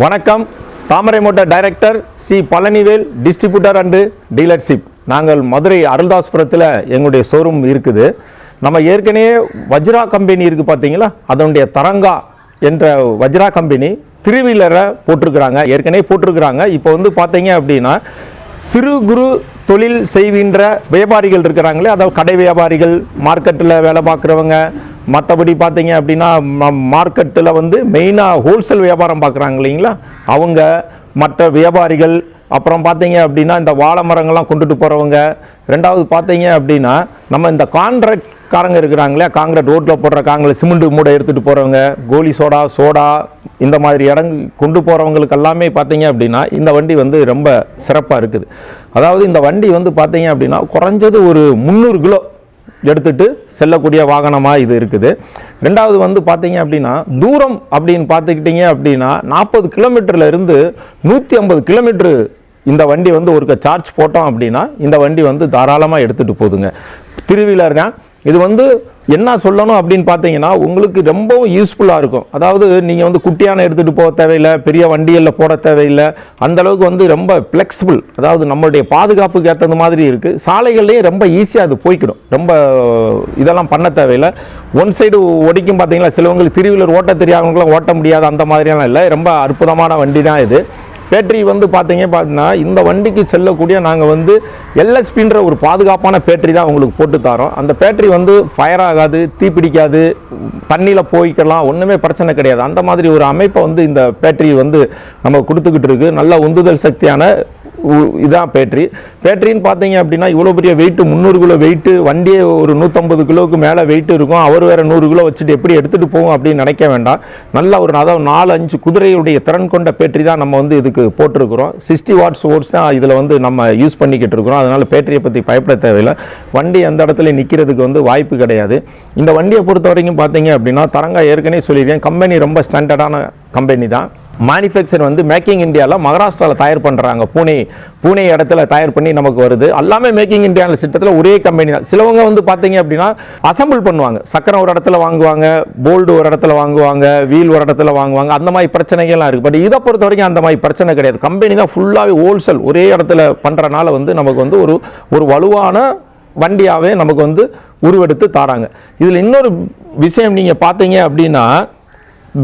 வணக்கம். Thamarai motor director C Palanivel distributor and dealership. நாங்கள் மதுரை அருள்தாஸ்புரத்தில் எங்களுடைய ஷோரூம் இருக்குது. நம்ம ஏற்கனவே வஜ்ரா கம்பெனி இருக்குது பார்த்தீங்களா அதனுடைய தரங்கா என்ற வஜ்ரா கம்பெனி திருவீலரை போட்டிருக்கிறாங்க. ஏற்கனவே போட்டிருக்கிறாங்க. இப்போ வந்து பார்த்தீங்க அப்படின்னா சிறு குறு தொழில் செய்கின்ற வியாபாரிகள் இருக்கிறாங்களே அதாவது கடை வியாபாரிகள் மார்க்கெட்டில் வேலை பார்க்குறவங்க மற்றபடி பார்த்தீங்க அப்படின்னா மார்க்கெட்டில் வந்து மெயினாக ஹோல்சேல் வியாபாரம் பார்க்குறாங்க இல்லைங்களா? அவங்க மற்ற வியாபாரிகள் அப்புறம் பார்த்தீங்க அப்படின்னா இந்த வாழை மரங்கள்லாம் கொண்டுட்டு போகிறவங்க ரெண்டாவது பார்த்தீங்க அப்படின்னா நம்ம இந்த கான்ட்ராக்ட் காரங்க இருக்கிறாங்களே காங்கிரட் ரோட்டில் போடுற காங்கிரட் சிமெண்ட் மூடை எடுத்துகிட்டு போகிறவங்க கோலி சோடா சோடா இந்த மாதிரி இடங்கு கொண்டு போகிறவங்களுக்கு எல்லாமே பார்த்தீங்க அப்படின்னா இந்த வண்டி வந்து ரொம்ப சிறப்பாக இருக்குது. அதாவது இந்த வண்டி வந்து பார்த்தீங்க அப்படின்னா குறைஞ்சது ஒரு முந்நூறு கிலோ எடுத்துட்டு செல்லக்கூடிய வாகனமாக இது இருக்குது. ரெண்டாவது வந்து பார்த்தீங்க அப்படின்னா தூரம் அப்படின்னு பார்த்துக்கிட்டீங்க அப்படின்னா நாற்பது கிலோமீட்டர்லேருந்து நூற்றி ஐம்பது கிலோமீட்ரு இந்த வண்டி வந்து ஒரு சார்ஜ் போட்டோம் அப்படின்னா இந்த வண்டி வந்து தாராளமாக எடுத்துகிட்டு போகுதுங்க திருவிழா இது வந்து என்ன சொல்லணும் அப்படின்னு பார்த்தீங்கன்னா உங்களுக்கு ரொம்பவும் யூஸ்ஃபுல்லாக இருக்கும். அதாவது நீங்கள் வந்து குட்டியான எடுத்துகிட்டு போக தேவையில்லை பெரிய வண்டிகளில் போட தேவையில்லை. அந்தளவுக்கு வந்து ரொம்ப ஃப்ளெக்சிபிள் அதாவது நம்மளுடைய பாதுகாப்புக்கு ஏற்றது மாதிரி இருக்குது சாலைகள்லேயும் ரொம்ப ஈஸியாக அது போய்க்கிடும். ரொம்ப இதெல்லாம் பண்ண தேவையில்லை. ஒன் சைடு ஒடிக்கும் பார்த்தீங்களா சிலவங்களுக்கு திருவிழர் ஓட்ட தெரியாதவங்களாம் ஓட்ட முடியாது அந்த மாதிரியெல்லாம் இல்லை. ரொம்ப அற்புதமான வண்டி தான் இது. பேட்டரி வந்து பார்த்தீங்க பார்த்தீங்கன்னா இந்த வண்டிக்கு செல்லக்கூடிய நாங்கள் வந்து எல்எஸ்பின்ற ஒரு பாதுகாப்பான பேட்டரி தான் உங்களுக்கு போட்டு தரோம். அந்த பேட்டரி வந்து ஃபயர் ஆகாது தீப்பிடிக்காது தண்ணியில் போய்க்கலாம் ஒன்றுமே பிரச்சனை கிடையாது. அந்த மாதிரி ஒரு அமைப்பை வந்து இந்த பேட்டரி வந்து நம்ம கொடுத்துக்கிட்டு இருக்குது நல்ல உந்துதல் சக்தியான இதான் பேட்ரி பேட்ரின்னு பார்த்தீங்க அப்படின்னா இவ்வளோ பெரிய வெயிட்டு முந்நூறு கிலோ வெயிட்டு வண்டியே ஒரு நூற்றம்பது கிலோவுக்கு மேலே வெயிட் இருக்கும். அவர் வேறு நூறு கிலோ வச்சுட்டு எப்படி எடுத்துகிட்டு போகும் அப்படின்னு நினைக்க வேண்டாம். நல்ல ஒரு அதாவது நாலு அஞ்சு குதிரையுடைய திறன் கொண்ட பேட்ரி தான் நம்ம வந்து இதுக்கு போட்டிருக்கிறோம். சிக்ஸ்டி வாட்ஸ் ஓட்ஸ் தான் இதில் வந்து நம்ம யூஸ் பண்ணிக்கிட்டு இருக்கிறோம். அதனால் பேட்டரியை பற்றி பயப்பட தேவையில்லை. வண்டி அந்த இடத்துல நிற்கிறதுக்கு வந்து வாய்ப்பு கிடையாது. இந்த வண்டியை பொறுத்த வரைக்கும் பார்த்தீங்க அப்படின்னா தரங்கா ஏற்கனவே சொல்லியிருக்கேன். கம்பெனி ரொம்ப ஸ்டாண்டர்டான கம்பெனி தான். மேனுஃபேக்சர் வந்து மேக்கிங் இந்தியாவில் மகாராஷ்டிராவில் தயார் பண்ணுறாங்க பூனே பூனே இடத்துல தயார் பண்ணி நமக்கு வருது. எல்லாமே மேக்கிங் இந்தியாவில் சிட்டத்தில் ஒரே கம்பெனி தான். சிலவங்க வந்து பார்த்தீங்க அப்படின்னா அசம்பிள் பண்ணுவாங்க. சக்கரம் ஒரு இடத்துல வாங்குவாங்க போல்டு ஒரு இடத்துல வாங்குவாங்க வீல் ஒரு இடத்துல வாங்குவாங்க. அந்த மாதிரி பிரச்சனைகள்லாம் இருக்குது பட் இதை பொறுத்த வரைக்கும் அந்த மாதிரி பிரச்சனை கிடையாது. கம்பெனி தான் ஃபுல்லாகவே ஹோல்சேல் ஒரே இடத்துல பண்ணுறனால வந்து நமக்கு வந்து ஒரு ஒரு வலுவான வண்டியாகவே நமக்கு வந்து உருவெடுத்து தாராங்க. இதில் இன்னொரு விஷயம் நீங்கள் பார்த்தீங்க அப்படின்னா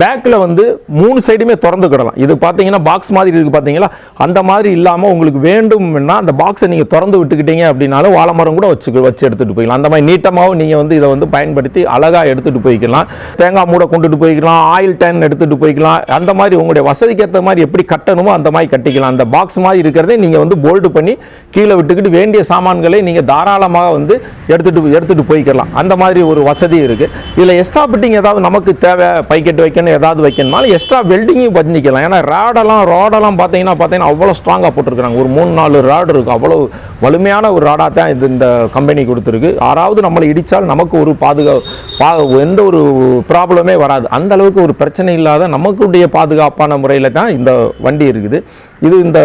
பேக்கில் வந்து மூணு சைடுமே திறந்துக்கிடலாம் இது பார்த்தீங்கன்னா பாக்ஸ் மாதிரி இருக்குது பார்த்தீங்களா அந்த மாதிரி இல்லாமல் உங்களுக்கு வேண்டும்னா அந்த பாக்ஸை நீங்கள் திறந்து விட்டுக்கிட்டீங்க அப்படின்னாலும் வாழைமரம் கூட வச்சு வச்சு எடுத்துகிட்டு போய்க்கலாம். அந்த மாதிரி நீட்டமாகவும் நீங்கள் வந்து இதை வந்து பயன்படுத்தி அழகாக எடுத்துகிட்டு போய்க்கலாம். தேங்காய் மூடை கொண்டுட்டு போய்க்கலாம். ஆயில் டேன் எடுத்துகிட்டு போய்க்கலாம். அந்த மாதிரி உங்களுடைய வசதிக்கு ஏற்ற மாதிரி எப்படி கட்டணுமோ அந்த மாதிரி கட்டிக்கலாம். அந்த பாக்ஸ் மாதிரி இருக்கிறதே நீங்கள் வந்து போல்டு பண்ணி கீழே விட்டுக்கிட்டு வேண்டிய சாமான்களை நீங்கள் தாராளமாக வந்து எடுத்துகிட்டு எடுத்துகிட்டு போய்க்கலாம். அந்த மாதிரி ஒரு வசதி இருக்குது இதில் எக்ஸ்ட்ரா பிட்டிங் ஏதாவது நமக்கு தேவை? பைக்கெட் வைக்கணும் ஏதாவது வைக்கணும்னாலும் எக்ஸ்ட்ரா வெல்டிங்கும் பண்ணிக்கலாம். ஏன்னா ராடெல்லாம் ராடெல்லாம் பார்த்தீங்கன்னா பார்த்தீங்கன்னா அவ்வளோ ஸ்ட்ராங்காக போட்டிருக்கிறாங்க. ஒரு மூணு நாலு ராடு இருக்கும் அவ்வளோ வலிமையான ஒரு ராடாக தான் இது இந்த கம்பெனி கொடுத்துருக்கு. யாராவது நம்மளை இடித்தால் நமக்கு ஒரு பாதுகா பா எந்த ஒரு ப்ராப்ளமே வராது. அந்த அளவுக்கு ஒரு பிரச்சனை இல்லாத நமக்குடைய பாதுகாப்பான முறையில் தான் இந்த வண்டி இருக்குது. இது இந்த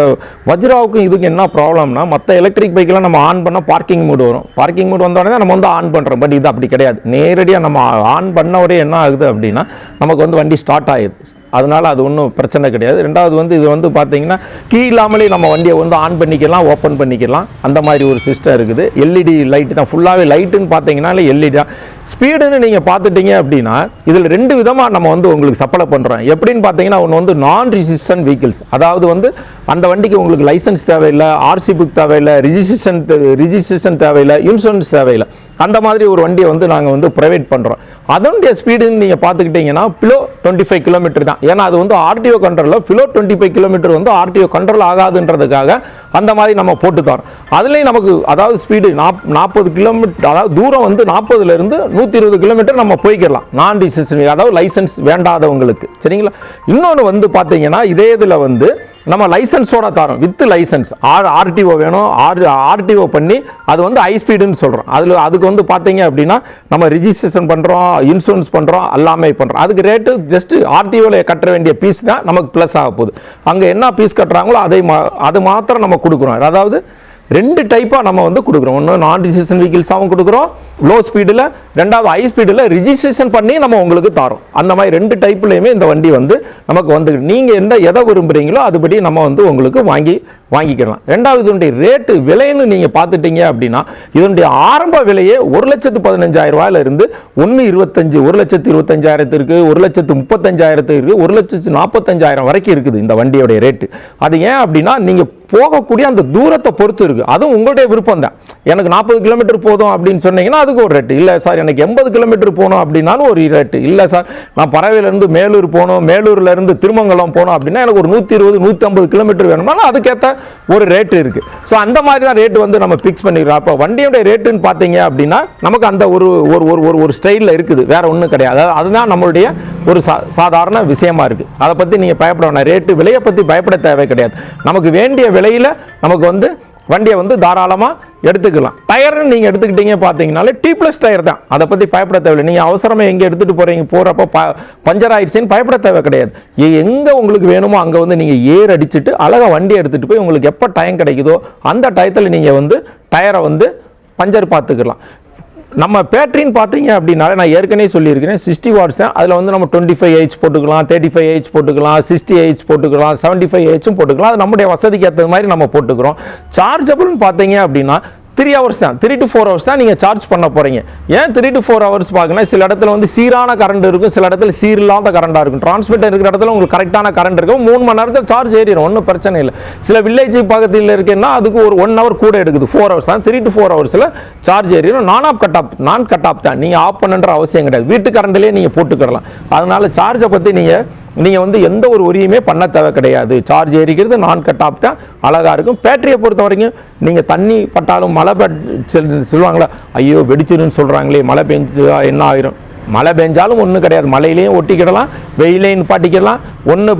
வஜ்ராவுக்கும் இதுக்கு என்ன ப்ராப்ளம்னா மற்ற எலக்ட்ரிக் பைக்கெலாம் நம்ம ஆன் பண்ணால் பார்க்கிங் மூடு வரும். பார்க்கிங் மூடு வந்தோடனே தான் நம்ம வந்து ஆன் பண்ணுறோம் பட் இது அப்படி கிடையாது. நேரடியாக நம்ம ஆன் பண்ண உடனே என்ன ஆகுது அப்படின்னா நமக்கு வந்து வண்டி ஸ்டார்ட் ஆகிடுது அதனால் அது ஒன்றும் பிரச்சனை கிடையாது. ரெண்டாவது வந்து இது வந்து பார்த்தீங்கன்னா கீ இல்லாமலே நம்ம வண்டியை வந்து ஆன் பண்ணிக்கலாம் ஓப்பன் பண்ணிக்கலாம். அந்த மாதிரி ஒரு சிஸ்டம் இருக்குது. எல்இடி லைட்டு தான். ஃபுல்லாகவே லைட்டுன்னு பார்த்தீங்கன்னாலே எல்இடி தான். ஸ்பீடுன்னு நீங்கள் பார்த்துட்டீங்க அப்படின்னா இதில் ரெண்டு விதமாக நம்ம வந்து உங்களுக்கு சப்ளை பண்ணுறோம் எப்படின்னு பார்த்தீங்கன்னா ஒன்று வந்து நான் ரிஜிஸ்டன் வெஹிக்கிள்ஸ் அதாவது வந்து அந்த வண்டிக்கு உங்களுக்கு லைசன்ஸ் தேவையில்லை ஆர்சி புக் தேவையில்லை ரிஜிஸ்ட்ரேஷன் ரிஜிஸ்ட்ரேஷன் தேவையில்லை இன்சூரன்ஸ் தேவையில்லை. அந்த மாதிரி ஒரு வண்டியை வந்து நாங்கள் வந்து ப்ரைவேட் பண்ணுறோம் அதனுடைய ஸ்பீடுன்னு நீங்கள் பார்த்துக்கிட்டிங்கன்னா பிலோ டுவெண்ட்டி ஃபைவ் கிலோமீட்டர் தான். ஏன்னா அது வந்து ஆர்டிஓ கண்ட்ரோலில் பிலோ டுவெண்ட்டி ஃபைவ் கிலோமீட்டர் வந்து ஆர்டிஓ கண்ட்ரோல் ஆகாதுன்றதுக்காக அந்த மாதிரி நம்ம போட்டு தரோம் அதுலேயும் நமக்கு அதாவது ஸ்பீடு நாப் நாற்பது கிலோமீட்டர் அதாவது தூரம் வந்து நாற்பதுலேருந்து நூற்றி இருபது கிலோமீட்டர் நம்ம போய்க்கிடலாம். நான் ரிஜிஸ்ட்ரேஷன் அதாவது லைசன்ஸ் வேண்டாதவங்களுக்கு. சரிங்களா? இன்னொன்று வந்து பார்த்தீங்கன்னா இதே இதில் வந்து நம்ம லைசன்ஸோட தரோம் வித் லைசன்ஸ் ஆர் ஆர்டிஓ வேணும். ஆர் ஆர்டிஓ பண்ணி அது வந்து ஹை ஸ்பீடுன்னு சொல்கிறோம் அதில் அதுக்கு வந்து பார்த்தீங்க அப்படின்னா நம்ம ரிஜிஸ்ட்ரேஷன் பண்ணுறோம் இன்சூரன்ஸ் பண்ணுறோம் எல்லாமே பண்ணுறோம் அதுக்கு ரேட்டு ஜஸ்ட்டு ஆர்டிஓவில் கட்ட வேண்டிய பீஸ் தான் நமக்கு ப்ளஸ் ஆக போகுது. அங்கே என்ன பீஸ் கட்டுறாங்களோ அதை மா அது மாத்திரம் நம்ம கொடுக்குறோம். அதாவது ரெண்டு டைப்பாக நம்ம வந்து கொடுக்குறோம். ஒன்று நான் டிசிஷன் வெஹிக்கிள்ஸாகவும் கொடுக்குறோம். லோ ஸ்பீடில் ரெண்டாவது ஹை ஸ்பீடில் ரிஜிஸ்ட்ரேஷன் பண்ணி நம்ம உங்களுக்கு தரோம். அந்த மாதிரி ரெண்டு டைப்லையுமே இந்த வண்டி வந்து நமக்கு வந்து நீங்கள் எந்த எதை விரும்புகிறீங்களோ அதுபடி நம்ம வந்து உங்களுக்கு வாங்கி வாங்கிக்கலாம். ரெண்டாவது இதனுடைய ரேட்டு விலைன்னு நீங்கள் பார்த்துட்டீங்க அப்படின்னா இதனுடைய ஆரம்ப விலையே ஒரு லட்சத்து பதினஞ்சாயிரம் ரூபாயிலிருந்து ஒன்று இருபத்தஞ்சு ஒரு லட்சத்து இருபத்தஞ்சாயிரத்திற்கு ஒரு லட்சத்து முப்பத்தஞ்சாயிரத்துக்கு ஒரு லட்சத்து நாற்பத்தஞ்சாயிரம் வரைக்கும் இருக்குது இந்த வண்டியோடைய ரேட்டு அது ஏன் அப்படின்னா நீங்கள் போகக்கூடிய அந்த தூரத்தை பொறுத்து இருக்குது அதுவும் உங்களுடைய விருப்பம் தான் எனக்கு நாற்பது கிலோமீட்டர் போதும் அப்படின்னு சொன்னீங்கன்னா அதுக்கு ஒரு ரேட்டு இல்லை சார் எனக்கு எண்பது கிலோமீட்டர் போகணும் அப்படின்னாலும் ஒரு ரேட்டு இல்லை சார் நான் பறவையிலேருந்து மேலூர் போகணும் மேலூர்லேருந்து திருமங்கலம் போகணும் அப்படின்னா எனக்கு ஒரு நூற்றி இருபது நூற்றி ஐம்பது கிலோமீட்டர் வேணும்னாலும் அதுக்கேற்ற ஒரு ரேட்டு இருக்குது ஸோ அந்த மாதிரி தான் ரேட்டு வந்து நம்ம ஃபிக்ஸ் பண்ணிக்கிறோம். அப்போ வண்டியுடைய ரேட்டுன்னு பார்த்தீங்க அப்படின்னா நமக்கு அந்த ஒரு ஒரு ஒரு ஒரு ஒரு ஸ்டைலில் இருக்குது. வேறு ஒன்றும் கிடையாது. அதுதான் நம்மளுடைய ஒரு சா சாதாரண விஷயமா இருக்குது அதை பற்றி நீங்கள் பயப்பட வேணாம். ரேட்டு விலையை பற்றி பயப்பட தேவை கிடையாது. நமக்கு வேண்டிய விலையில் நமக்கு வந்து வண்டியை வந்து தாராளமாக எடுத்துக்கலாம். டயர்னு நீங்கள் எடுத்துக்கிட்டீங்க பார்த்தீங்கனாலே டி ப்ளஸ் டயர் தான். அதை பற்றி பயப்பட தேவையில்லை. நீங்கள் அவசரமாக எங்கே எடுத்துகிட்டு போகிறீங்க போகிறப்ப ப பஞ்சர் ஆயிடுச்சுன்னு பயப்பட தேவை கிடையாது. எங்கே உங்களுக்கு வேணுமோ அங்கே வந்து நீங்கள் ஏர் அடிச்சுட்டு அழகாக வண்டியை எடுத்துகிட்டு போய் உங்களுக்கு எப்போ டைம் கிடைக்குதோ அந்த டயத்தில் நீங்கள் வந்து டயரை வந்து பஞ்சர் பார்த்துக்கலாம் நம்ம பேட்ரின்னு பார்த்தீங்க அப்படின்னாலே நான் ஏற்கனவே சொல்லியிருக்கிறேன் சிக்ஸ்டி வாட்ஸ் தான். அதில் வந்து நம்ம டுவெண்ட்டி ஃபைவ் ஹெச் போட்டுக்கலாம் தேர்ட்டி ஃபைவ் ஹெச் போட்டுக்கலாம் சிக்ஸ்டி ஹெச் போட்டுக்கலாம் செவன்ட்டி ஃபைவ் ஹெச்சும் போட்டுக்கலாம். அது நம்முடைய வசதிக்கு ஏற்ற மாதிரி நம்ம போட்டுக்கிறோம். சார்ஜபிள்னு பார்த்தீங்க அப்படின்னா த்ரீ ஹவர்ஸ் தான். த்ரீ டு ஃபோர் ஹவர்ஸ் தான் நீங்கள் சார்ஜ் பண்ண போகிறீங்க ஏன் த்ரீ டு ஃபோர் ஹவர்ஸ் பார்க்கணும் சில இடத்துல வந்து சீரான கரண்ட் இருக்கும் சில இடத்துல சீரில்லாத கரண்டாக இருக்கும். டிரான்ஸ்மிட்டர் இருக்கிற இடத்துல உங்களுக்கு கரெக்டான கரண்ட் இருக்கும். மூணு மணி நேரத்தில் சார்ஜ் ஏறிடும் ஒன்றும் பிரச்சனை இல்லை. சில வில்லேஜ் பக்கத்தில் இருக்குன்னா அதுக்கு ஒரு ஒன் ஹவர் கூட எடுக்குது. ஃபோர் ஹவர்ஸ் தான். த்ரீ டு ஃபோர் ஹவர்ஸில் சார்ஜ் ஏறிடும் நான் ஆஃப் கட் ஆஃப் நான் கட் ஆஃப் தான். நீங்கள் ஆஃப் பண்ணுன்ற அவசியம் கிடையாது. வீட்டு கரண்ட்லேயே நீங்கள் போட்டுக்கிடலாம். அதனால் சார்ஜை பற்றி நீங்கள் நீங்கள் வந்து எந்த ஒரு உரியுமே பண்ண தேவை கிடையாது. சார்ஜ் ஏறிக்கிறது நான் கட் ஆஃப் தான். அழகாக இருக்கும். பேட்டரியை பொறுத்த வரைக்கும் நீங்கள் தண்ணி பட்டாலும் மழை பட் சொல்லுவாங்களா ஐயோ வெடிச்சிருன்னு சொல்கிறாங்களே மழை பெஞ்சா என்ன ஆயிரும். மழை பெஞ்சாலும் ஒன்றும் கிடையாது. மழையிலையும் ஒட்டிக்கிடலாம் வெயிலையும் பாட்டிக்கிடலாம் ஒன்று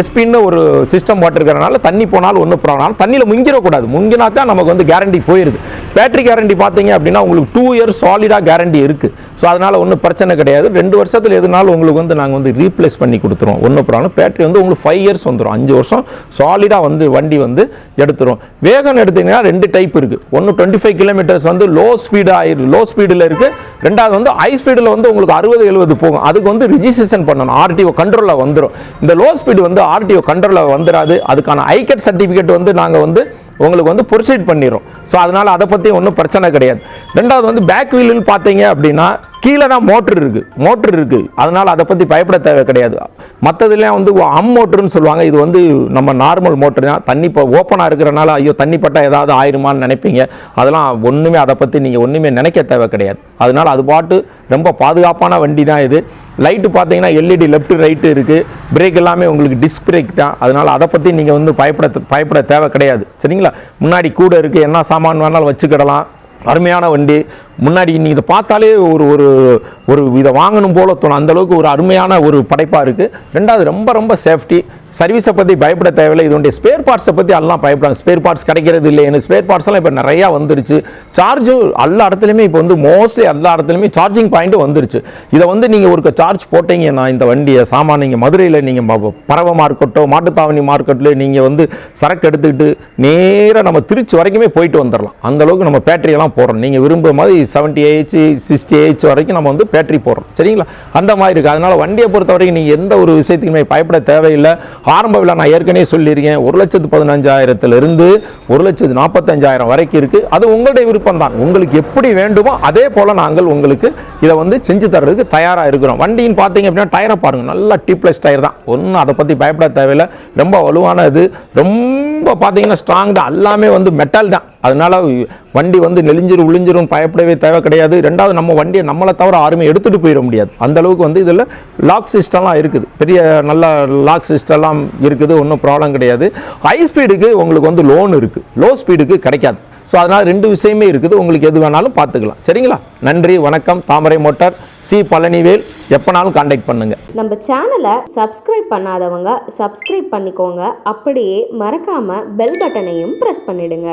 எஸ்பின்னு ஒரு சிஸ்டம் போட்டிருக்கிறனால தண்ணி போனாலும் ஒன்று போனாலும் தண்ணியில் முங்கிடக்கூடாது. முங்கினா தான் நமக்கு வந்து கேரண்டி போயிடுது பேட்டரி கேரண்டி பார்த்தீங்க அப்படின்னா உங்களுக்கு டூ இயர்ஸ் சாலிடாக கேரண்டி இருக்குது ஸோ அதனால் ஒன்றும் பிரச்சனை கிடையாது. ரெண்டு வருஷத்தில் எதுனாலும் உங்களுக்கு வந்து நாங்கள் வந்து ரீப்ளேஸ் பண்ணி கொடுத்துருவோம். ஒன்றும் ப்ராப்ளம் பேட்டரி வந்து உங்களுக்கு ஃபைவ் இயர்ஸ் வந்துடும் அஞ்சு வருஷம் சாலிடாக வந்து வண்டி வந்து எடுத்துரும். வேகம் எடுத்தீங்கன்னா ரெண்டு டைப் இருக்குது ஒன்று டுவெண்ட்டி ஃபைவ் கிலோமீட்டர்ஸ் வந்து லோ ஸ்பீடாக லோ ஸ்பீடில் இருக்குது ரெண்டாவது வந்து ஹை ஸ்பீடில் வந்து உங்களுக்கு அறுபது எழுபது போகும். அதுக்கு வந்து ரிஜிஸ்ட்ரேஷன் பண்ணணும். ஆர்டிஓ கண்ட்ரோலில் வந்துடும் இந்த லோ ஸ்பீடு வந்து ஆர்டிஓ கண்ட்ரோலில் வந்துடாது அதுக்கான ஐகெட் சர்டிஃபிகேட் வந்து நாங்கள் வந்து உங்களுக்கு வந்து ப்ரொசீட் பண்ணிடும் ஸோ அதனால் அதை பற்றி ஒன்றும் பிரச்சனை கிடையாது. ரெண்டாவது வந்து பேக் வீலுன்னு பார்த்தீங்க அப்படின்னா கீழே தான் மோட்ரு இருக்குது மோட்ரு இருக்குது அதனால் அதை பற்றி பயப்பட தேவை கிடையாது. மற்றதுலாம் வந்து அம் மோட்ருன்னு சொல்லுவாங்க. இது வந்து நம்ம நார்மல் மோட்ரு தான். தண்ணி இப்போ ஓப்பனாக இருக்கிறனால ஐயோ தண்ணி பட்டால் ஏதாவது ஆயிருமான்னு நினைப்பீங்க. அதெல்லாம் ஒன்றுமே அதை பற்றி நீங்கள் ஒன்றுமே நினைக்க தேவை கிடையாது. அதனால் அது பாட்டு ரொம்ப பாதுகாப்பான வண்டி தான் இது. லைட்டு பார்த்தீங்கன்னா எல்இடி லெஃப்ட் ரைட்டு இருக்குது பிரேக் எல்லாமே உங்களுக்கு டிஸ்க் பிரேக் தான். அதனால் அதை பற்றி நீங்கள் வந்து பயப்பட பயப்பட தேவை கிடையாது. சரிங்களா? முன்னாடி கூட இருக்குது என்ன சாமான் வேணாலும் வச்சுக்கிடலாம். அருமையான வண்டி. முன்னாடி நீங்கள் இதை பார்த்தாலே ஒரு ஒரு ஒரு இதை வாங்கணும் போல தோணும். அந்த அளவுக்கு ஒரு அருமையான ஒரு படைப்பாக இருக்குது ரெண்டாவது ரொம்ப ரொம்ப சேஃப்டி சர்வீஸை பற்றி பயப்பட தேவையில்லை. இதனுடைய ஸ்பேர் பார்ட்ஸை பற்றி எல்லாம் பயப்படாங்க ஸ்பேர் பார்ட்ஸ் கிடைக்கிறது இல்லை. எனக்கு ஸ்பேர் பார்ட்ஸ்லாம் இப்போ நிறையா வந்துருச்சு. சார்ஜும் எல்லா இடத்துலையுமே இப்போ வந்து மோஸ்ட்லி எல்லா இடத்துலையுமே சார்ஜிங் பாயிண்ட்டும் வந்துருச்சு. இதை வந்து நீங்கள் ஒரு சார்ஜ் போட்டீங்கன்னா இந்த வண்டியை சாமான் நீங்கள் மதுரையில் நீங்கள் பறவை மார்க்கெட்டோ மாட்டுத்தாவணி மார்க்கெட்டில் நீங்கள் வந்து சரக்கு எடுத்துக்கிட்டு நேராக நம்ம திருச்சி வரைக்குமே போயிட்டு வந்துடலாம் அந்த அளவுக்கு நம்ம பேட்டரியெல்லாம் போடுறோம். நீங்கள் விரும்புகிற மாதிரி செவன்ட்டி ஏஹெச் சிக்ஸ்டி ஏஹெச் வரைக்கும் நம்ம வந்து பேட்டரி போடுறோம். சரிங்களா? அந்த மாதிரி இருக்குது அதனால் வண்டியை பொறுத்த வரைக்கும் நீங்கள் எந்த ஒரு விஷயத்துக்குமே பயப்பட தேவையில்லை. ஆரம்ப விலை நான் ஏற்கனவே சொல்லியிருக்கேன். ஒரு லட்சத்து பதினஞ்சாயிரத்துலேருந்து ஒரு லட்சத்து நாற்பத்தஞ்சாயிரம் வரைக்கும் இருக்குது அது உங்களுடைய விருப்பம் தான் உங்களுக்கு எப்படி வேண்டுமோ அதே போல் நாங்கள் உங்களுக்கு இதை வந்து செஞ்சு தர்றதுக்கு தயாராக இருக்கிறோம். வண்டின்னு பார்த்தீங்க அப்படின்னா டயரை பாருங்கள் நல்லா டிப்ளஸ் டயர் தான். ஒன்றும் அதை பற்றி பயப்பட தேவையில்லை. ரொம்ப வலுவான இது ரொம்ப ரொம்ப பார்த்தீங்கன்னா ஸ்ட்ராங் தான். எல்லாமே வந்து மெட்டல் தான். அதனால் வண்டி வந்து நெளிஞ்சிரும் உளிஞ்சிரும் பயப்படவே தேவை கிடையாது. ரெண்டாவது நம்ம வண்டியை நம்மளை தவிர யாருமே எடுத்துகிட்டு போயிட முடியாது. அந்த அளவுக்கு வந்து இதில் லாக் சிஸ்டம்லாம் இருக்குது. பெரிய நல்ல லாக் சிஸ்டம்லாம் இருக்குது. ஒன்றும் ப்ராப்ளம் கிடையாது. ஹை ஸ்பீடுக்கு உங்களுக்கு வந்து லோன் இருக்குது லோ ஸ்பீடுக்கு கிடைக்காது. ஸோ அதனால் ரெண்டு விஷயமே இருக்குது. உங்களுக்கு எது வேணாலும் பார்த்துக்கலாம். சரிங்களா? நன்றி வணக்கம். தாமரை மோட்டார். சி பழனிவேல் எப்போனாலும் காண்டாக்ட் பண்ணுங்கள் நம்ம சேனலை சப்ஸ்கிரைப் பண்ணாதவங்க சப்ஸ்கிரைப் பண்ணிக்கோங்க. அப்படியே மறக்காம பெல் பட்டனையும் ப்ரெஸ் பண்ணிடுங்க.